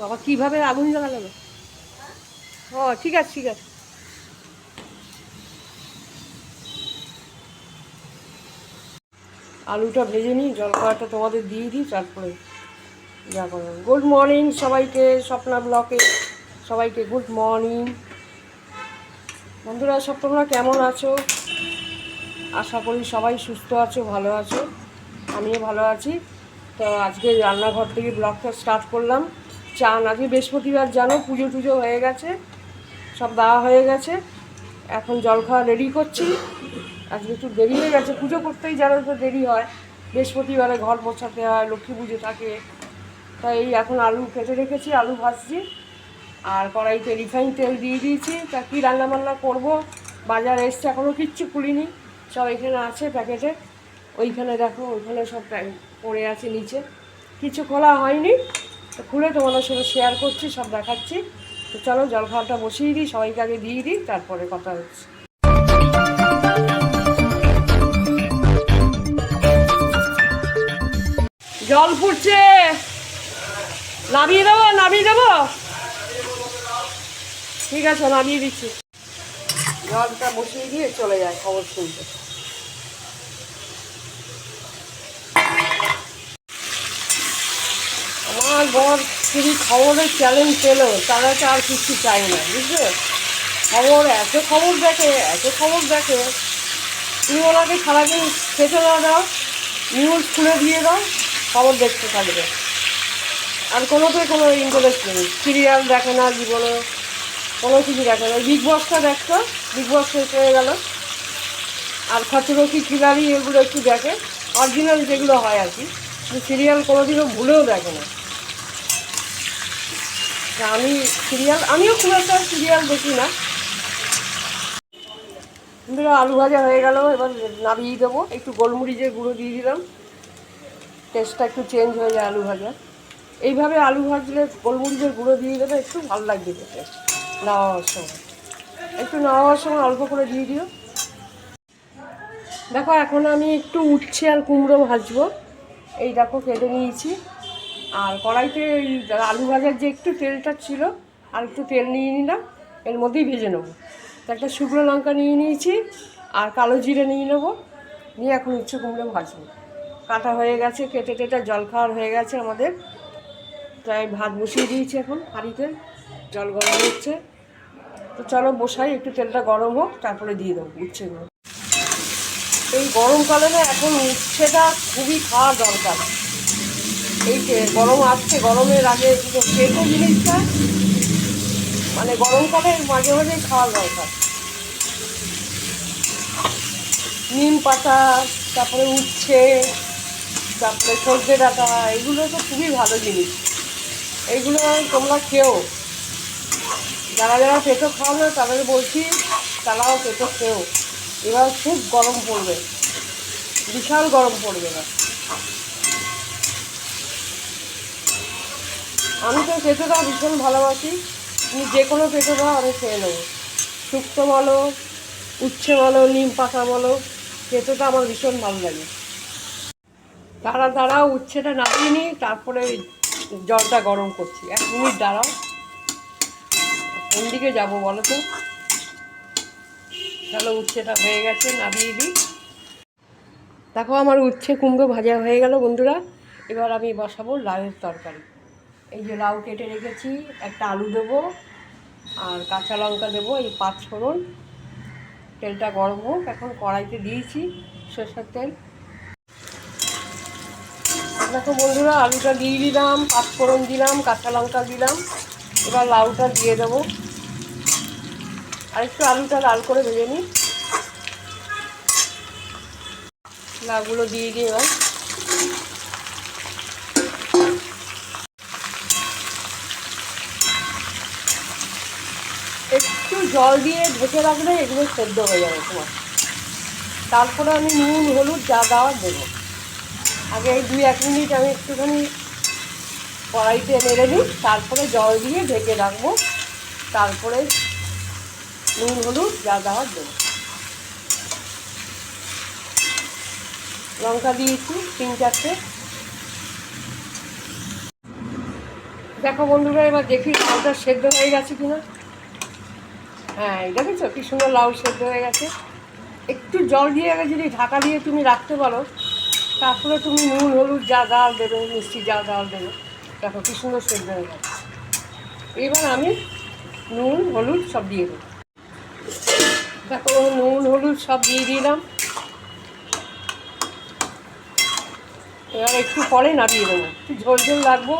বাবা, কীভাবে আগুন জ্বালালো? ও, ঠিক আছে ঠিক আছে। আলুটা ভেজে নিই জলখাবারটা তোমাদের দিয়ে দিই, তারপরে যা করো গুড মর্নিং সবাইকে, স্বপ্না ব্লকে। সবাইকে গুড মর্নিং বন্ধুরা, সব তোমরা কেমন আছো? আশা করি সবাই সুস্থ আছো, ভালো আছো। আমিও ভালো আছি। তো আজকে রান্নাঘর থেকে ব্লগটা স্টার্ট করলাম। চান আজকে বৃহস্পতিবার, জানো, পুজো টুজো হয়ে গেছে, সব দেওয়া হয়ে গেছে। এখন জল খাওয়া রেডি করছি। আজকে একটু দেরি হয়ে গেছে, পুজো করতেই জানো তো দেরি হয়। বৃহস্পতিবারে ঘর মোছাতে হয়, লক্ষ্মী পুজো থাকে। তাই এই এখন আলু কেটে রেখেছি, আলু ভাজছি। আর কড়াইতে রিফাইন তেল দিয়ে দিয়েছি। তা কী রান্নাবান্না করব? বাজার এসছে এখনও কিচ্ছু খুলিনি। সব এখানে আছে প্যাকেটে। ওইখানে দেখো, ওইখানে সব পড়ে আছে নিচে। কিছু খোলা হয়নি। খুলে তোমাদের সাথে শেয়ার করছি, সব দেখাচ্ছি। তো চলো, জল খাওয়াটা বসিয়ে দিই, সবাইকে আগে দিয়ে দিই, তারপরে কথা হচ্ছে। জল ফুটছে! নামিয়ে দেবো নামিয়ে দেবো? ঠিক আছে, নামিয়ে দিচ্ছি। জলটা বসিয়ে দিয়ে চলে যায়, খবর শুনতে। আমার বর যদি খবরের চ্যালেঞ্জ পেল, তারা তো আর কিছু চাই না, বুঝলে? খবর, এত খবর দেখে, এত খবর দেখে। তুমি ওনাকে সারাদিন খেতে না দাও নিউজ খুলে দিয়ে দাও, খবর দেখতে থাকবে। আর কোনোতে কোনো ইন্টারেস্ট নেই। সিরিয়াল দেখে না জীবনে, কোনো কিছু দেখে না। বিগ বসটা দেখতো বিগ বস শেষ হয়ে গেল। আর খচরো কি খিলাড়ি এগুলো একটু দেখে। অরিজিনাল যেগুলো হয় আর কি সিরিয়াল কোনোদিনও ভুলেও দেখে না। আমি সিরিয়াল আমিও খুব একটা সিরিয়াল দেখি না। কিন্তু আলু ভাজা হয়ে গেল, এবার নামিয়ে দেবো। একটু গোলমরিচের গুঁড়ো দিয়ে দিলাম। টেস্টটা একটু চেঞ্জ হয়ে যায় আলু ভাজা এইভাবে আলু ভাজলে গোলমরিচের গুঁড়ো দিয়ে দেবে একটু ভালো লাগবে খেতে। নাওয়ার সময়। একটু নাওয়ার সময় অল্প করে দিয়ে দিও। দেখো, এখন আমি একটু উঠছে আর কুমড়ো ভাজবো। এই দেখো, কেটে নিয়েছি। আর কড়াইতে আলু ভাজার যে একটু তেলটা ছিল, আর একটু তেল নিয়ে নিলাম, এর মধ্যেই ভেজে নেব। তো একটা শুকনো লঙ্কা নিয়ে নিয়েছি, আর কালো জিরে নিয়ে নেব, নিয়ে এখন উচ্ছে কুমড়ো ভাজবো। কাটা হয়ে গেছে, কেটে কেটে জল খাওয়ার হয়ে গেছে আমাদের। তাই ভাত বসিয়ে দিয়েছি এখন হাঁড়িতে, জল গরম হচ্ছে। তো চলো বসাই, একটু তেলটা গরম হোক, তারপরে দিয়ে দেবো উচ্ছেগুলো এই গরমকালে না এখন উচ্ছেটা খুবই খাওয়া দরকার। এই গরম আসছে, গরমের আগে কিন্তু পেটো জিনিসটা মানে গরমকালে মাঝে মাঝে খাওয়া দরকার। নিম পাতা, তারপরে উচ্ছে, তারপরে সর্ষে ডাঁটা, এগুলো তো খুবই ভালো জিনিস। এইগুলো তোমরা খেও। যারা যারা পেটো খাওয়াবে, তাদের বলছি, তারাও পেটো খেও। এবার খুব গরম পড়বে। বিশাল গরম পড়বে না। আমি তো পেটোটা ভীষণ ভালোবাসি। তুমি যে কোনো পেটোটা আমি খেয়ে নেব। শুক্তো বলো, উচ্ছে বলো, নিম পাতা বলো পেটোটা আমার ভীষণ ভালো লাগে। তারা দাঁড়াও উচ্ছেটা নামিয়ে নিই, তারপরে জলটা গরম করছি। এক মিনিট দাঁড়াও। কোন দিকে যাব বলো তো? চলো, উচ্ছেটা হয়ে গেছে, নামিয়ে দিই দেখো, আমার উচ্ছে কুমড়ো ভাজা হয়ে গেল বন্ধুরা। এবার আমি বসাবো লাউয়ের তরকারি। এই যে লাউ কেটে রেখেছি, একটা আলু দেবো আর কাঁচা লঙ্কা দেবো, এই পাঁচ ফোড়ন। তেলটা গরম হোক, এখন কড়াইতে দিয়েছি সরষের তেল। দেখো বন্ধুরা, আলুটা দিয়ে দিলাম, পাঁচ ফোড়ন দিলাম, কাঁচা লঙ্কা দিলাম। এবার লাউটা দিয়ে দেবো। আর একটু আলুটা লাল করে ভেজে নিই। লাউগুলো দিয়ে দিই এবার একটু জল দিয়ে ঢেকে রাখলে এগুলো সেদ্ধ হয়ে যাবে তোমার। তারপরে আমি নুন, হলুদ যা দেওয়ার দেবো। আগে এই দুই, এক মিনিট আমি একটুখানি কড়াইতে নেড়ে নিই, তারপরে জল দিয়ে ঢেকে রাখব। তারপরে নুন, হলুদ যা দেওয়ার দেবো। লঙ্কা দিয়েছি, তিন চারটে দেখো বন্ধুরা, এবার দেখি লাউটা সেদ্ধ হয়ে গেছে কিনা। হ্যাঁ দেখেছ কি সুন্দর লাউ সেদ্ধ হয়ে গেছে। একটু জল দিয়ে আগে যদি ঢাকা দিয়ে তুমি রাখতে পারো, তারপরে তুমি নুন, হলুদ, যা ডাল দেবে, মিষ্টি যা ডাল দেবে, দেখো কি সুন্দর সেদ্ধ হয়ে গেছে। এবার আমি নুন, হলুদ সব দিয়ে দেবো। দেখো, নুন, হলুদ সব দিয়ে দিলাম। এবার একটু পরে নামিয়ে দেবো। একটু ঝোল ঝোল রাখব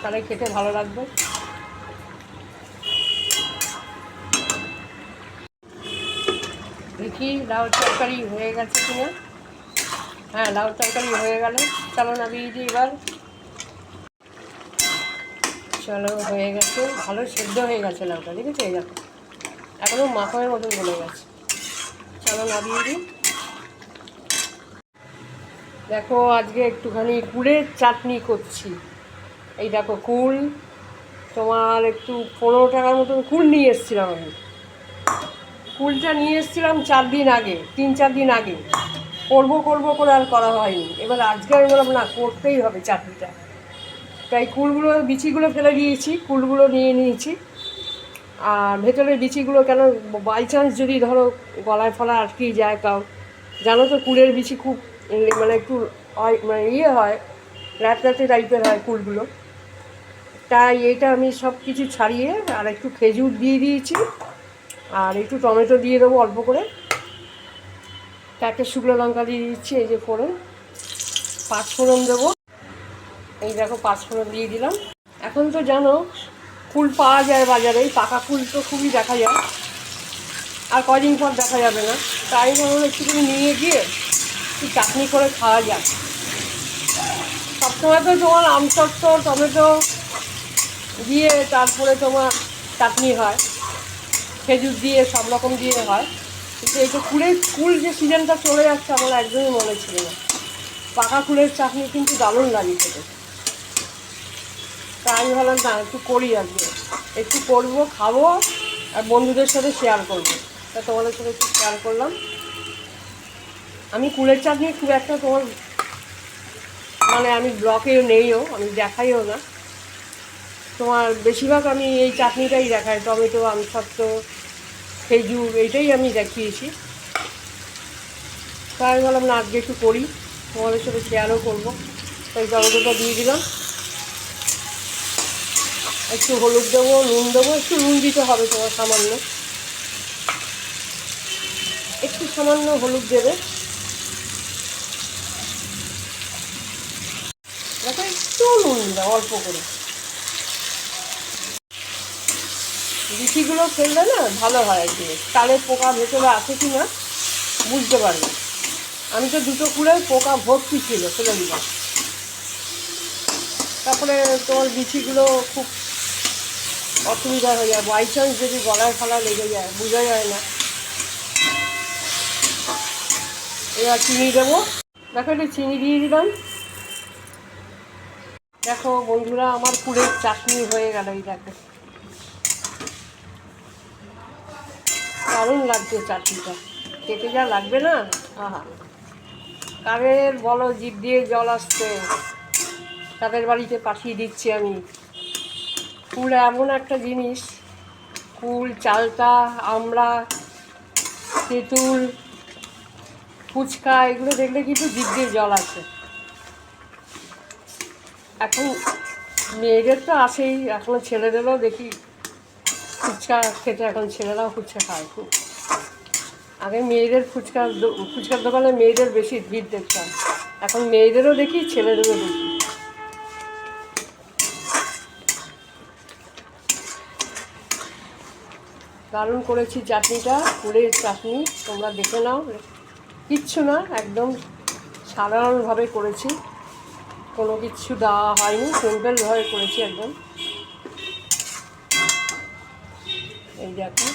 তাহলে খেতে ভালো লাগবে। দেখি লাউ তরকারি হয়ে গেছে কিনা? হ্যাঁ লাউ তরকারি হয়ে গেল। চলো নামিয়ে দিই এবার। চলো, হয়ে গেছে। ভালো সেদ্ধ হয়ে গেছে লাউটা দেখেছ এই দেখো। এখনও মাখনের মতন গলে গেছে। চলো নামিয়ে দিই। দেখো, আজকে একটুখানি কুলের চাটনি করছি। এই দেখো, কুল। তোমার একটু পনেরো টাকার মতন কুল নিয়ে এসেছিলাম আমি। কুলটা নিয়ে এসেছিলাম চার দিন আগে, তিন চার দিন আগে। করব করব করে আর করা হয়নি। এবার আজকে আমি বললাম, না, করতেই হবে চাটনিটা তাই কুলগুলো, বিচিগুলো ফেলে দিয়েছি, কুলগুলো নিয়ে নিয়েছি। আর ভেতরের বিচিগুলো কেন বাই চান্স যদি ধরো গলায় ফলা আটকে যায় কাউ। জানো তো কুলের বিচি খুব মানে একটু মানে ইয়ে হয়, র্যাটরাটে টাইপের হয় কুলগুলো। তাই এটা আমি সব কিছু ছাড়িয়ে আর একটু খেজুর দিয়ে দিয়েছি। আর একটু টমেটো দিয়ে দেবো অল্প করে। একটা শুকনো লঙ্কা দিয়ে দিচ্ছি, এই যে ফোড়ন। পাঁচ ফোড়ন দেবো। এই দেখো পাঁচ ফোড়ন দিয়ে দিলাম। এখন তো জানো, ফুল পাওয়া যায় বাজারে পাকা ফুল তো খুবই দেখা যায়। আর কদিন পর দেখা যাবে না। তাই ভাবলাম একটুখানি নিয়ে গিয়ে একটু চাটনি করে খাওয়া যাক। সবসময় তো তোমার আমসত্ব টমেটো দিয়ে তারপরে তোমার চাটনি হয়। খেজুর দিয়ে, সব রকম দিয়ে হয়। কিন্তু এই তো কুলের, কুল যে সিজনটা চলে যাচ্ছে আমার একদমই মনে ছিল না। পাকা কুলের চাটনি কিন্তু দারুণ লাগে খেতে। তা আমি ভাবলাম, না, একটু করি আজকে। একটু করব, খাব, আর বন্ধুদের সাথে শেয়ার করব। তা তোমাদের সাথে একটু শেয়ার করলাম। আমি কুলের চাটনি খুব একটা তোমার মানে আমি ব্লকেও নেইও, আমি দেখাইও না। তোমার বেশিরভাগ আমি এই চাটনিটাই দেখাই, টমেটো, আমসত্ব, খেজুর, এইটাই আমি দেখিয়েছি। তাই আমি বললাম না, আজকে একটু করি, তোমাদের সাথে শেয়ারও করব। তাই টমেটোটা দিয়ে দিলাম। একটু হলুদ দেবো, নুন দেবো, একটু নুন দিতে হবে তোমার সামান্য। একটু সামান্য হলুদ দেবে। দেখো, একটু নুন দাও, অল্প করে। বিচিগুলো ফেললে না ভালো হয় আর কি। তালে পোকা ভেতরে আছে কি না, বুঝতে পারবে আমি তো দুটো কুলে পোকা ভর্তি ছিল, ফেলে দিলাম। তারপরে তোমার বিচিগুলো খুব অসুবিধা হয়ে যায়। বাই চান্স যদি গলায় ফলা লেগে যায়, বোঝা যায় না। এবার চিনি দেবো। দেখো একটু চিনি দিয়ে দিলাম। দেখো বন্ধুরা, আমার কুলের চাটনি হয়ে গেল এই দেখো। দারুণ লাগছে চাটনিটা। খেতে যা লাগবে না? আহা। কারের বলো, জিভ দিয়ে জল আসছে। তাদের বাড়িতে পাঠিয়ে দিচ্ছি আমি। কুল এমন একটা জিনিস। কুল, চালতা, আমড়া, তেঁতুল, ফুচকা, এগুলো দেখলে কিন্তু জিভ দিয়ে জল আসে। এখন মেয়েদের তো আসেই এখনও ছেলেদেরও দেখি। ফুচকা খেতে এখন ছেলেরাও ফুচকা খায় খুব। আগে মেয়েদের ফুচকা ফুচকার দোকানে মেয়েদের বেশি ভিড় দেখতাম। এখন মেয়েদেরও দেখি, ছেলেদেরও দেখি। দারুণ করেছি চাটনিটা কুলের চাটনি, তোমরা দেখে নাও। কিচ্ছু না, একদম সাধারণভাবে করেছি। কোনো কিছু দেওয়া হয়নি, সিম্পলভাবে করেছি একদম। দেখো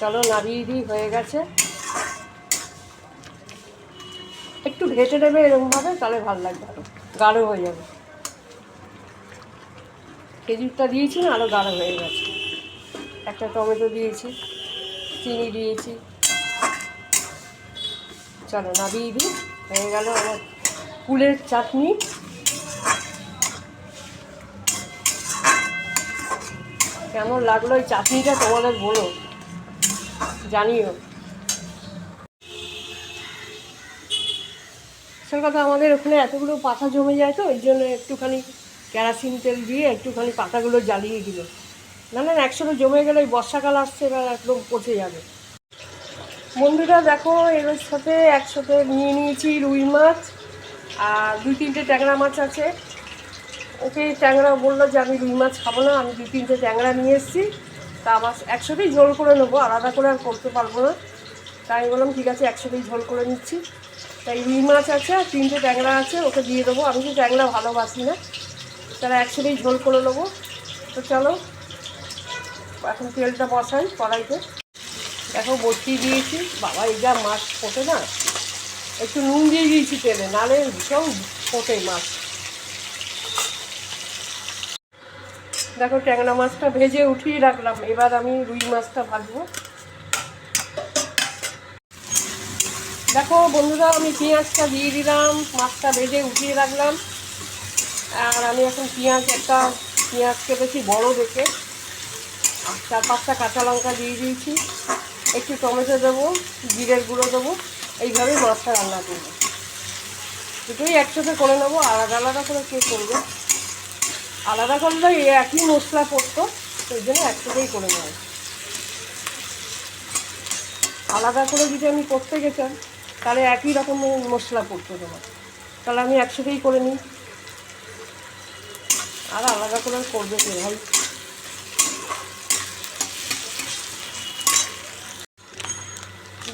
চলো নাড়িয়ে দিই, হয়ে গেছে। একটু ঘেটে দেবে এরকমভাবে তাহলে ভালো লাগবে আরও। গাঢ় হয়ে যাবে। খেজুরটা দিয়েছি না আরও গাঢ় হয়ে গেছে। একটা টমেটো দিয়েছি, চিনি দিয়েছি। চলো নাবিয়ে দিই। হয়ে গেল আমার কুলের চাটনি। কেমন লাগল এই চাটনিটা তোমাদের বলো জানিও। আসল কথা আমাদের ওখানে এতগুলো পাতা জমে যায় তো ওই জন্য একটুখানি কেরাসিন তেল দিয়ে একটুখানি পাতাগুলো জ্বালিয়ে দিল। না না একসাথে জমে গেলে ওই বর্ষাকাল আসছে, এবার একদম পচে যাবে। বন্ধুরা, দেখো এর সাথে একসাথে নিয়ে নিয়েছি রুই মাছ, আর দুই তিনটে ট্যাংরা মাছ আছে। ওকে ট্যাংরা বলল যে, আমি রুই মাছ খাব না, আমি দুই তিনটে ট্যাংরা নিয়ে এসেছি। তা আমার একসাথেই ঝোল করে নেব, আলাদা করে আর করতে পারব না। তাই আমি বললাম, ঠিক আছে, একসাথেই ঝোল করে নিচ্ছি। তাই রুই মাছ আছে আর তিনটে ট্যাংরা আছে, ওকে দিয়ে দেবো। আমি তো ট্যাংরা ভালোবাসি না তারা একসাথেই ঝোল করে নেব। তো চলো, এখন তেলটা বসাই কড়াইতে। দেখো বসিয়ে দিয়েছি। বাবা, এই যা মাছ ফোটে না, একটু নুন দিয়ে দিয়েছি তেলে নালে ভীষণ ফোটে মাছ। দেখো ট্যাংরা মাছটা ভেজে উঠিয়ে রাখলাম। এবার আমি রুই মাছটা ভাজবো। দেখো বন্ধুরা, আমি পেঁয়াজটা দিয়ে দিলাম, মাছটা ভেজে উঠিয়ে রাখলাম। আর আমি এখন পেঁয়াজ একটা, পেঁয়াজ কেটেছি বড় দেখে। আর চার পাঁচটা কাঁচা লঙ্কা দিয়ে দিয়েছি। একটু টমেটো দেবো, জিরের গুঁড়ো দেবো এইভাবেই মাছটা রান্না করব। দুটোই একসাথে করে নেব, আলাদা আলাদা করে কে করবে? আলাদা করলে একই মশলা পড়তো সেই জন্য একসাথেই করে নেব আলাদা করে যদি আমি করতে গেতাম, তাহলে একই রকম মশলা পড়তো তোমার। তাহলে আমি একসাথেই করে নিই। আর আলাদা করে করবে কে ভাই?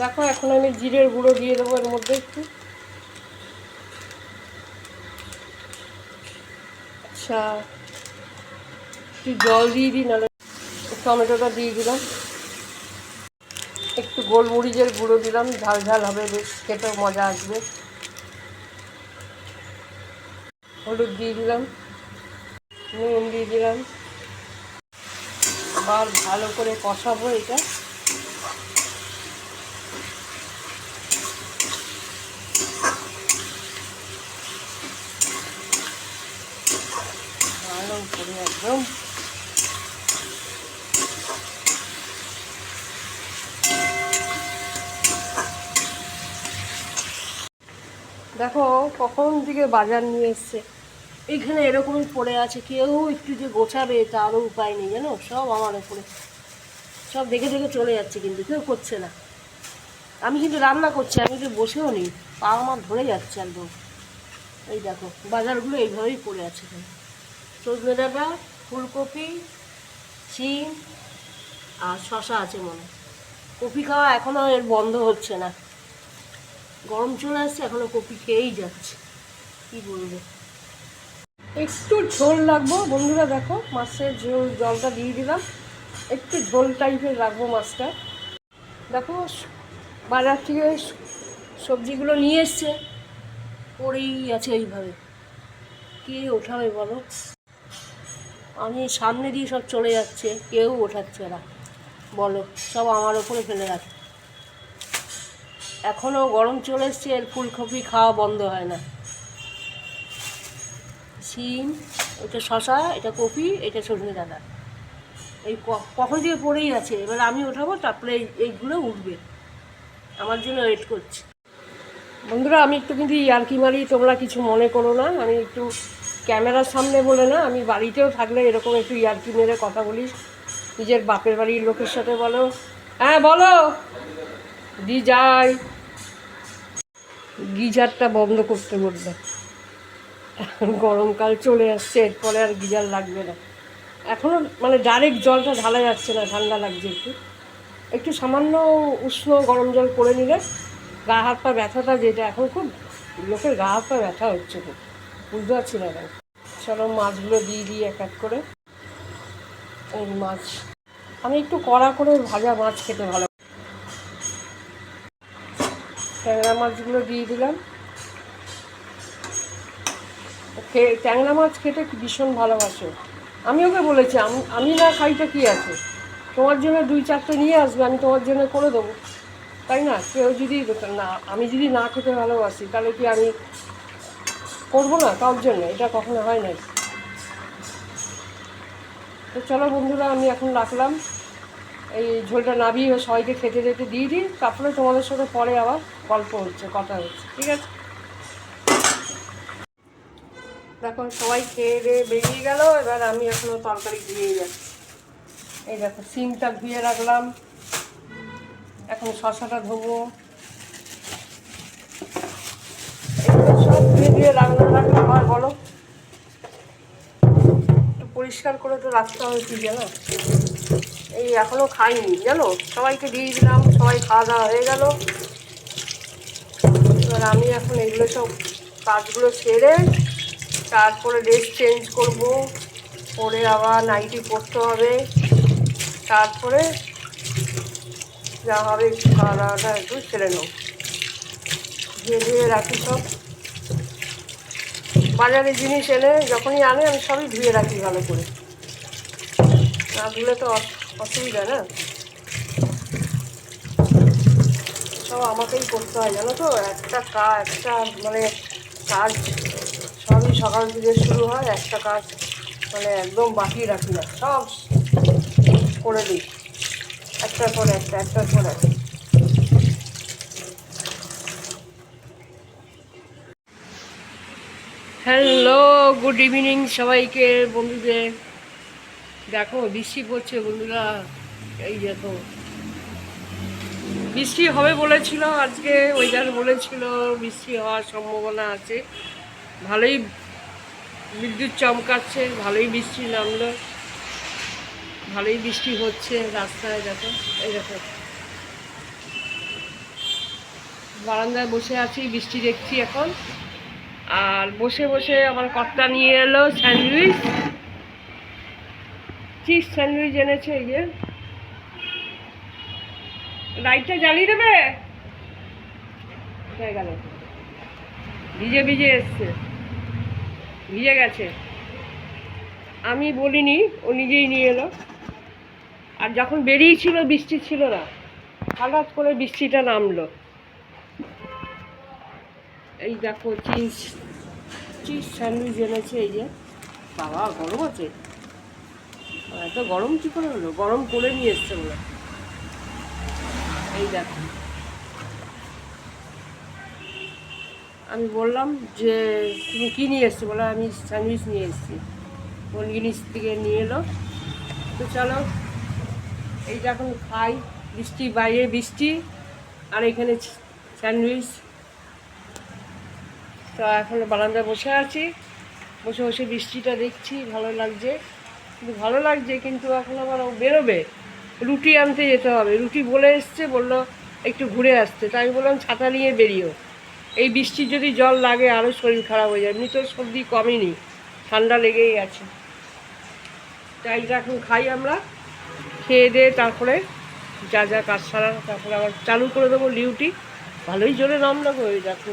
দেখো, এখন আমি জিরের গুঁড়ো দিয়ে দেবো এর মধ্যে একটু। আচ্ছা। একটু জল দিয়ে দিই, নাহলে টমেটোটা দিয়ে দিলাম। একটু গোলমরিচের গুঁড়ো দিলাম, ঝাল ঝাল হবে, বেশ খেতেও মজা আসবে। হলুদ দিয়ে দিলাম, নুন দিয়ে দিলাম। আবার ভালো করে কষাবো এটা। ভালো করে একদম দেখো, কখন থেকে বাজার নিয়ে এসছে। এইখানে এরকমই পড়ে আছে, কেউ একটু যে গোছাবে তারও উপায় নেই, জানো? সব আমার উপরে। সব দেখে দেখে চলে যাচ্ছে কিন্তু, কেউ করছে না। আমি কিন্তু রান্না করছি, আমি তো বসেও নেই, পা আমার ধরে যাচ্ছে একদম। এই দেখো, বাজারগুলো এইভাবেই পড়ে আছে এখানে। সজনে ডাঁটা ফুলকপি, শিম আর শশা আছে মনে কপি খাওয়া এখনও এর বন্ধ হচ্ছে না। গরম চলে আসছে এখনও কপি খেয়েই যাচ্ছে। কি বলব? একটু ঝোল রাখব বন্ধুরা দেখো মাছের ঝোল, জলটা দিয়ে দিলাম। একটু ঝোল টাইপের রাখব মাছটা। দেখো, বাজার থেকে সবজিগুলো নিয়ে এসছে। পড়েই আছে এইভাবে। কে ওঠাবে বলো? আমি সামনে দিয়ে সব চলে যাচ্ছে, কেউ ওঠাচ্ছে না। বলো, সব আমার ওপরে ফেলে রাখে এখনও গরম চলে এসছে, এর ফুলকপি খাওয়া বন্ধ হয় না। শিম, এটা শশা, এটা কপি, এটা সজনে ডাঁটা। এই কখন থেকে পড়েই আছে? এবার আমি ওঠাবো, তারপরে এই- এইগুলো উঠবে। আমার জন্য ওয়েট করছি। বন্ধুরা, আমি একটু কিন্তু ইয়ার্কি মারি, তোমরা কিছু মনে করো না। আমি একটু ক্যামেরার সামনে বলে না, আমি বাড়িতেও থাকলে এরকম একটু ইয়ার্কি মেরে কথা বলি। নিজের বাপের বাড়ির লোকের সাথে বলো। হ্যাঁ বলো। দি যাই। গিজারটা বন্ধ করতে বলবে। গরমকাল চলে আসছে, এরপরে আর গিজার লাগবে না। এখনও মানে ডাইরেক্ট জলটা ঢালা যাচ্ছে না, ঠান্ডা লাগছে একটু। একটু সামান্য উষ্ণ গরম জল করে নিলে গা হাত পা ব্যথাটা যেটা এখন খুব, লোকের গা হাত পা ব্যথা হচ্ছে খুব। বুঝতে পারছি না কেন। চলো মাছগুলো দিয়ে দিই এক এক করে। এই মাছ। আমি একটু কড়া করে ভাজা মাছ খেতে ভালো ট্যাংরা মাছগুলো দিয়ে দিলাম। ট্যাংরা মাছ খেতে ভীষণ ভালোবাসে। আমি ওকে বলেছি, আমি না খাইতে কী আছে? তোমার জন্য দুই চারটে নিয়ে আসবে, আমি তোমার জন্য করে দেবো। তাই না? কেউ যদি, না, আমি যদি না খেতে ভালোবাসি, তাহলে কি আমি করব না কারোর জন্য? এটা কখনো হয় না তো চলো বন্ধুরা, আমি এখন রাখলাম। এই ঝোলটা নাবিয়ে সবাইকে খেতে যেতে দিয়ে দিই তারপরে তোমাদের সাথে পরে আবার গল্প হচ্ছে, কথা হচ্ছে, ঠিক আছে? দেখো, সবাই খেয়ে দিয়ে বেরিয়ে গেল, এবার আমি এখনও তরকারি ধুয়ে যাচ্ছি। এই দেখো, সিমটা ধুয়ে রাখলাম, এখন শশাটা ধোবো। সব ধুয়ে ধুয়ে রান্না রাখলে হয়, বলো? একটু পরিষ্কার করে তো রাখতে হবে, কি জানো? এই এখনও খাইনি, জানো? সবাইকে দিয়ে দিলাম, সবাই খাওয়া দাওয়া হয়ে গেল। এবার আমি এখন এগুলো সব কাজগুলো সেরে তারপরে ড্রেস চেঞ্জ করব। পরে আবার নাইটি পরতে হবে। তারপরে যা হবে একটু খাওয়া দাওয়াটা একটু সেরে নেব। ধুয়ে ধুয়ে রাখি সব। বাজারে জিনিস এনে যখনই আনে আমি সবই ধুয়ে রাখি ভালো করে। না ধুলে তো অসুবিধা না? সব আমাকেই করতে হয়, জানো তো? একটা কাজ একটা মানে কাজ সবই সকাল থেকে শুরু হয়, একটা কাজ মানে একদম বাকি রাখি না। সব করে দিই। একটার পর একটা একটার পর একটা হ্যালো গুড ইভিনিং সবাইকে, বন্ধুদের। দেখো, বৃষ্টি পড়ছে বন্ধুরা, এই দেখো। বৃষ্টি হবে বলেছিল আজকে ওয়েদার বলেছিল, বৃষ্টি হওয়ার সম্ভাবনা আছে। ভালোই বিদ্যুৎ চমকাচ্ছে, ভালোই বৃষ্টি নামলো। ভালোই বৃষ্টি হচ্ছে রাস্তায়, দেখো, এই দেখো। বারান্দায় বসে আছি, বৃষ্টি দেখছি এখন। আর বসে বসে আমার কর্তা নিয়ে এলো স্যান্ডউইচ। চিজ স্যান্ডউইচ এনেছে, এই যে। লাইটটা জ্বালিয়ে দেবে? গেল। ভিজে ভিজে এসছে। ভিজে গেছে। আমি বলিনি, ও নিজেই নিয়ে এলো। আর যখন বেরিয়েছিল, বৃষ্টি ছিল না। হঠাৎ করে বৃষ্টিটা নামলো। এই দেখো, চিজ চিজ স্যান্ডউইচ এনেছে, এই যে। বাবা, গরম আছে। এত গরম কী করে হলো? গরম করে নিয়ে এসছে বলে এই দেখো। আমি বললাম যে, তুমি কী নিয়ে এসছো? বলে, আমি স্যান্ডউইচ নিয়ে এসেছি। কোন জিনিস থেকে নিয়ে এলো। তো চলো এইটা এখন খাই, বৃষ্টি বাইরে, বৃষ্টি, আর এখানে স্যান্ডউইচ। তো এখন বারান্দায় বসে আছি। বসে বসে বৃষ্টিটা দেখছি, ভালো লাগছে। কিন্তু ভালো লাগছে, কিন্তু এখন আবার ও বেরোবে। রুটি আনতে যেতে হবে। রুটি বলে এসছে, বলল একটু ঘুরে আসতে। তাই আমি বললাম, ছাতা নিয়ে বেরিও এই বৃষ্টির যদি জল লাগে আরও শরীর খারাপ হয়ে যায় এমনি তো সর্দি কমেনি, ঠান্ডা লেগেই আছে। তাই এখন খাই আমরা, খেয়ে দিয়ে তারপরে যা যা কাজ সারা তারপরে আবার চালু করে দেবো ডিউটি ভালোই জোরে নামলো গো এই দেখো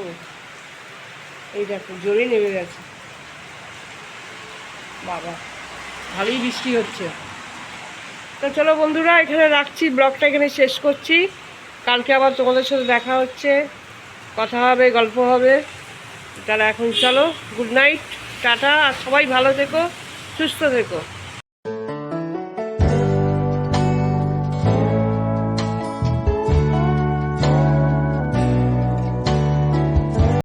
এই দেখো, জোরে নেমে গেছে। বাবা। ভালোই বৃষ্টি হচ্ছে। তো চলো বন্ধুরা, এখানে রাখছি, ব্লগটা এখানে শেষ করছি। কালকে আবার তোমাদের সাথে দেখা হচ্ছে, কথা হবে, গল্প হবে। তারা এখন চলো গুড নাইট টাটা, আর সবাই ভালো থেকো, সুস্থ থেকো।